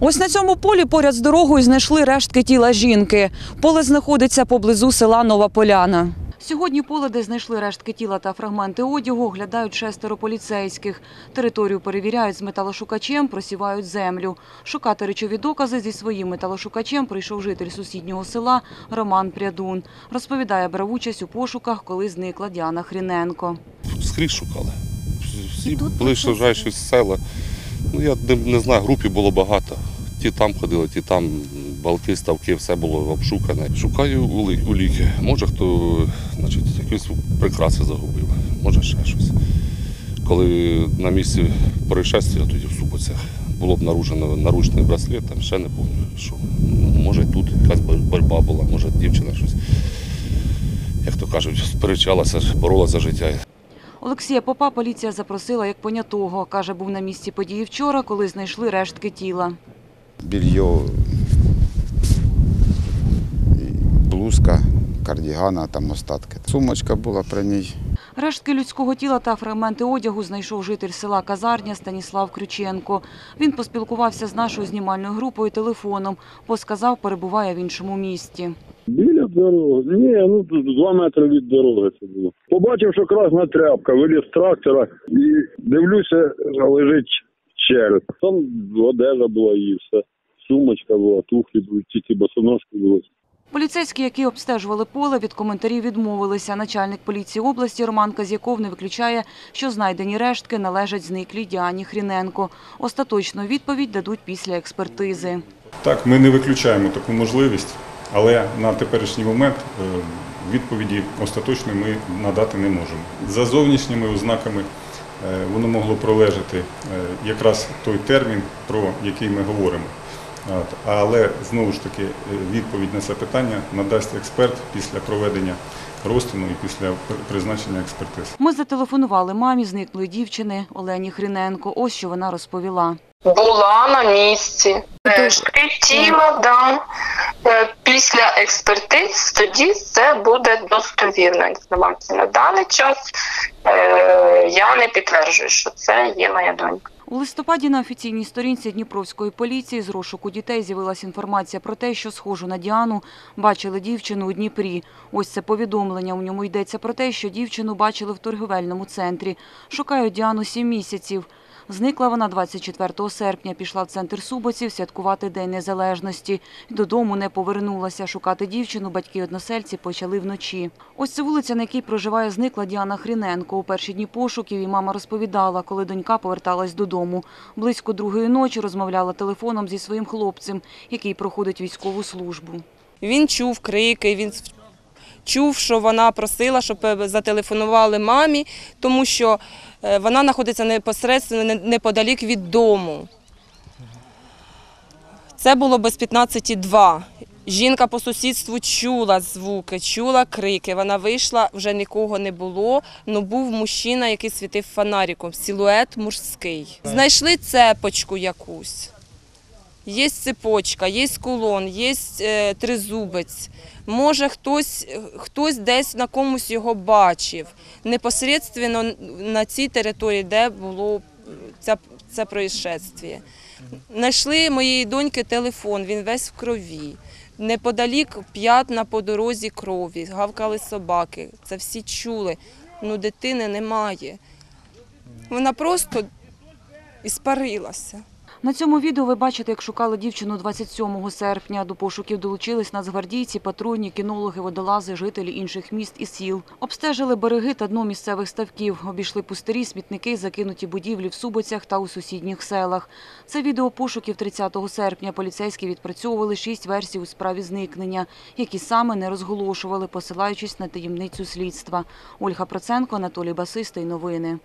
Ось на цьому полі поряд з дорогою знайшли рештки тіла жінки. Поле знаходиться поблизу села Нова Поляна. Сьогодні поле, де знайшли рештки тіла та фрагменти одягу, оглядають шестеро поліцейських. Територію перевіряють з металошукачем, просівають землю. Шукати речові докази зі своїм металошукачем прийшов житель сусіднього села Роман Прядун. Розповідає, брав участь у пошуках, коли зникла Діана Хріненко. скрізь шукали. Всі ближайші села. Ну, я не, не знаю, групі було багато. Ті там ходили, ті там балки, ставки, все було обшукане. Шукаю улі- уліки. Може, хто значить, якісь прикраси загубив, може ще щось. Коли на місці происшествия, тоді в Супоцях, було б наружено наручний браслет, там ще не пам'ятаю, що. Може, тут якась бор- боротьба була, може, дівчина щось, як то кажуть, сперечалася, боролася за життя. Олексія Попа поліція запросила як понятого. Каже, був на місці події вчора, коли знайшли рештки тіла. белье, і блузка, кардігана, там остатки. Сумочка була при ній. Рештки людського тіла та фрагменти одягу знайшов житель села Казарня Станіслав Крюченко. Він поспілкувався з нашою знімальною групою телефоном, бо сказав, перебуває в іншому місті. Біля дороги. Ні, ну тут два метри від дороги це було. Побачив, що красна тряпка, виліз з трактора і дивлюся, лежить череп. Там одежа була і все. Сумочка була, туфлі були, тільки босоножки були. Поліцейські, які обстежували поле, від коментарів відмовилися. Начальник поліції області Роман Казяков не виключає, що знайдені рештки належать зниклій Діані Хріненко. Остаточну відповідь дадуть після експертизи. Так, ми не виключаємо таку можливість, але на теперішній момент е, відповіді остаточної ми надати не можемо. За зовнішніми ознаками е, воно могло пролежати е, якраз той термін, про який ми говоримо. Але знову ж таки відповідь на це питання надасть експерт після проведення розтину і після призначення експертиз. Ми зателефонували мамі зниклої дівчини Олені Хріненко. Ось що вона розповіла. Була на місці. Рештки тіла, да. Е, Після експертиз тоді це буде достовірна інформація. На даний час е, я не підтверджую, що це є моя донька. У листопаді на офіційній сторінці Дніпровської поліції з розшуку дітей з'явилася інформація про те, що схожу на Діану бачили дівчину у Дніпрі. Ось це повідомлення. У ньому йдеться про те, що дівчину бачили в торгівельному центрі. Шукають Діану сім місяців. Зникла вона 24 серпня, пішла в центр Субоців святкувати День Незалежності. Додому не повернулася. Шукати дівчину батьки-односельці почали вночі. Ось це вулиця, на якій проживає зникла Діана Хріненко. У перші дні пошуків і мама розповідала, коли донька поверталась додому. Близько другої ночі розмовляла телефоном зі своїм хлопцем, який проходить військову службу. Він чув крики, він чув, що вона просила, щоб е, зателефонували мамі, тому що е, вона знаходиться непосередньо не- неподалік від дому. Це було без 15,2. Жінка по сусідству чула звуки, чула крики. Вона вийшла, вже нікого не було. але був мужчина, який світив фонариком, силует мужський. Знайшли цепочку якусь. Є цепочка, є кулон, є е, тризубець. Може, хтось, хтось десь на комусь його бачив. Непосередньо на цій території, де було це, це происшествие. Знайшли моєї доньки телефон, він весь в крові. Неподалік п'ятна по дорозі крові, гавкали собаки. Це всі чули. Ну, дитини немає. Вона просто іспарилася. На цьому відео ви бачите, як шукали дівчину 27 серпня. До пошуків долучились нацгвардійці, патрульні, кінологи, водолази, жителі інших міст і сіл. Обстежили береги та дно місцевих ставків, обійшли пустирі, смітники, закинуті будівлі в Субоцях та у сусідніх селах. Це відео пошуків 30 серпня. Поліцейські відпрацьовували шість версій у справі зникнення, які саме не розголошували, посилаючись на таємницю слідства. Ольга Проценко, Анатолій Басистий. Новини.